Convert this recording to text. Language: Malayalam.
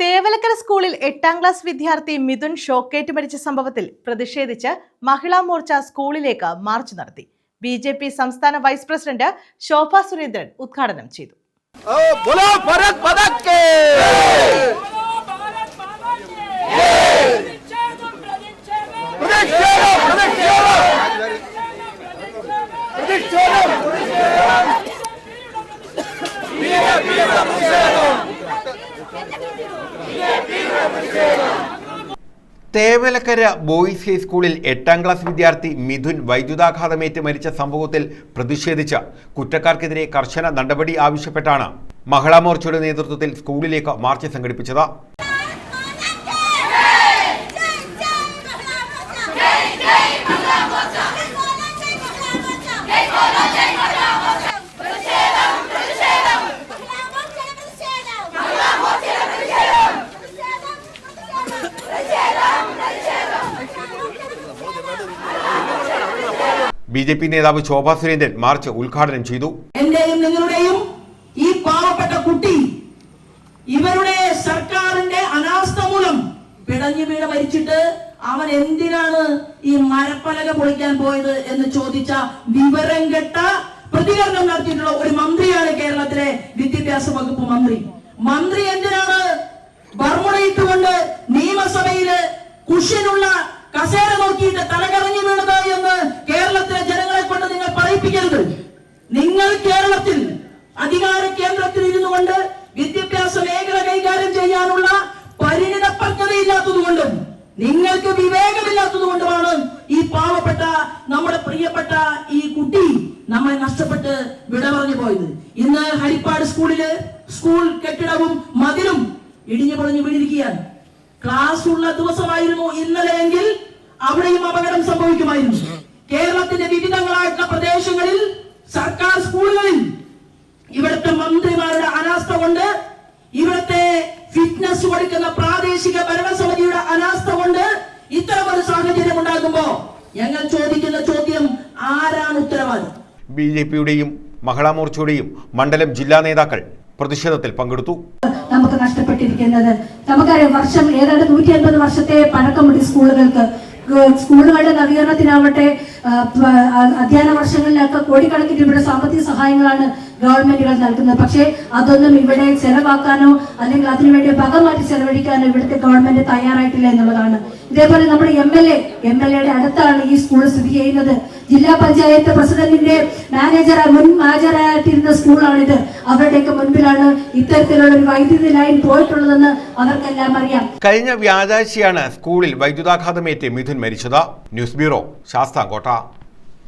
തേവലക്കര സ്കൂളിൽ എട്ടാം ക്ലാസ് വിദ്യാർത്ഥി മിഥുൻ ഷോക്കേറ്റ് മരിച്ച സംഭവത്തിൽ പ്രതിഷേധിച്ച് മഹിളാ മോർച്ച സ്കൂളിലേക്ക് മാർച്ച് നടത്തി. ബി ജെ പി സംസ്ഥാന വൈസ് പ്രസിഡന്റ് ശോഭ സുരേന്ദ്രൻ ഉദ്ഘാടനം ചെയ്തു. തേവലക്കര ബോയ്സ് ഹൈസ്കൂളിൽ എട്ടാം ക്ലാസ് വിദ്യാർത്ഥി മിഥുൻ വൈദ്യുതാഘാതമേറ്റ് മരിച്ച സംഭവത്തിൽ പ്രതിഷേധിച്ച് കുറ്റക്കാർക്കെതിരെ കർശന നടപടി ആവശ്യപ്പെട്ടാണ് മഹിളാ മോർച്ചയുടെ നേതൃത്വത്തിൽ സ്കൂളിലേക്ക് മാർച്ച് സംഘടിപ്പിച്ചത്. ബി ജെ പി നേതാവ് ശോഭാ സുരേന്ദ്രൻ മാർച്ച് ഉദ്ഘാടനം ചെയ്തു. എന്റെയും നിങ്ങളുടെയും ഈ പാവപ്പെട്ട കുട്ടി ഇവരുടെ സർക്കാരിന്റെ അനാസ്ഥ മൂലം പിടഞ്ഞു വീണ് മരിച്ചിട്ട് അവൻ എന്തിനാണ് ഈ മരപ്പലക പൊളിക്കാൻ പോയത് എന്ന് ചോദിച്ച വിവരം കെട്ട പ്രതികരണം നടത്തിയിട്ടുള്ള ഒരു മന്ത്രിയാണ് കേരളത്തിലെ വിദ്യാഭ്യാസ വകുപ്പ് മന്ത്രി. മന്ത്രി എന്തിനാണ് ബർമുടയിട്ടുകൊണ്ട് നിയമസഭയിൽ കുഷ്യനുള്ള കസേര നോക്കിയിട്ട് തലകറങ്ങി വീണത് എന്ന് പക്വതയില്ലാത്തതുകൊണ്ടും നിങ്ങൾക്ക് വിവേകമില്ലാത്തതുകൊണ്ടുമാണ് ഈ പാവപ്പെട്ട നമ്മുടെ പ്രിയപ്പെട്ട ഈ കുട്ടി നമ്മളെ നഷ്ടപ്പെട്ട് വിട പറഞ്ഞു പോയത്. ഇന്ന് ഹരിപ്പാട് സ്കൂളിൽ സ്കൂൾ കെട്ടിടവും മതിലും ഇടിഞ്ഞു പൊളിഞ്ഞു വീണിരിക്കുകയാണ്. ക്ലാസ് ഉള്ള ദിവസമായിരുന്നു ഇന്നലെയെങ്കിൽ അവിടെയും അപകടം സംഭവിക്കുമായിരുന്നു. കേരളത്തിന്റെ വിവിധങ്ങളായിട്ടുള്ള പ്രദേശങ്ങളിൽ സർക്കാർ സ്കൂളുകളിൽ ഇവിടുത്തെ മന്ത്രിമാരുടെ അനാസ്ഥ കൊണ്ട് കൊടുക്കുന്ന പ്രാദേശിക ഭരണസമിതിയുടെ അനാസ്ഥ കൊണ്ട് ഇത്തരം ഒരു സാഹചര്യം ഉണ്ടാകുമ്പോ ഞങ്ങൾ ചോദിക്കുന്ന ചോദ്യം ആരാണ് ഉത്തരവാദി? ബി ജെ പിയുടെയും മഹിളാ മോർച്ചയുടെയും മണ്ഡലം ജില്ലാ നേതാക്കൾ പ്രതിഷേധത്തിൽ പങ്കെടുത്തു. നമുക്ക് നഷ്ടപ്പെട്ടിരിക്കുന്നത് നമുക്കറിയാം വർഷം ഏതാണ്ട് നൂറ്റി അൻപത് വർഷത്തെ പഴക്കമുണ്ട് സ്കൂളുകൾക്ക് സ്കൂളുകളുടെ നവീകരണത്തിനാവട്ടെ അധ്യയന വർഷങ്ങളിലൊക്കെ കോടിക്കണക്കിന് രൂപയുടെ സാമ്പത്തിക സഹായങ്ങളാണ് ഗവൺമെന്റുകൾ നൽകുന്നത്. പക്ഷേ അതൊന്നും ഇവിടെ ചെലവാക്കാനോ അല്ലെങ്കിൽ അതിനുവേണ്ടി പക മാറ്റി ചെലവഴിക്കാനോ ഇവിടുത്തെ ഗവൺമെന്റ് തയ്യാറായിട്ടില്ല എന്നുള്ളതാണ്. ഇതേപോലെ നമ്മുടെ M L A M L എയുടെ അടുത്താണ് ഈ സ്കൂൾ സ്ഥിതി ചെയ്യുന്നത്. ജില്ലാ പഞ്ചായത്ത് പ്രസിഡന്റിന്റെ മാനേജർ മുൻ മാനേജറായിട്ടിരുന്ന സ്കൂളാണിത്. അവരുടെയൊക്കെ മുൻപിലാണ് ഇത്തരത്തിലുള്ള ഒരു വൈദ്യുതി ലൈൻ പോയിട്ടുള്ളതെന്ന് അവർക്കെല്ലാം അറിയാം. കഴിഞ്ഞ വ്യാഴാഴ്ചയാണ് സ്കൂളിൽ വൈദ്യുതാഘാതമേറ്റ് മിഥുൻ മരിച്ചത്. News bureau Sasthamkotta.